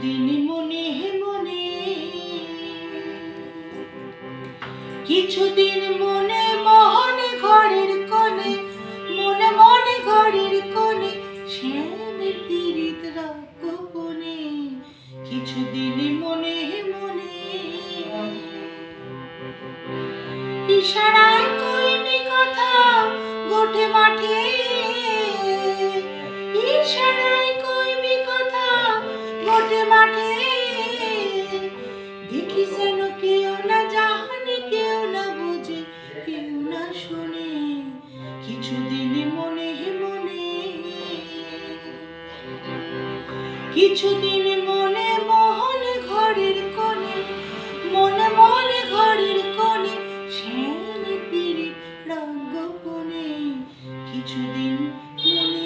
কিছুদিন মনে মনে। কিছুদিন মনে মনে ঘরের কোণে, মনে মনে ঘরের কোণে, শ্যামের পীড়িত গোপনে কিছুদিন মনে মনে। ইশারায় কইনি কথা, গোটে মাঠে মাঠে। দেখি যেন কেউ না জানে, কেউ না বুঝে, কেউ না শোনে। কিছুদিন মনে মনে। কিছুদিন মনে মনে ঘরের কোণে, মনে মনে ঘরের কোণে, শ্যাম রঙ্গ রঙ্গপনে। কিছুদিন মনে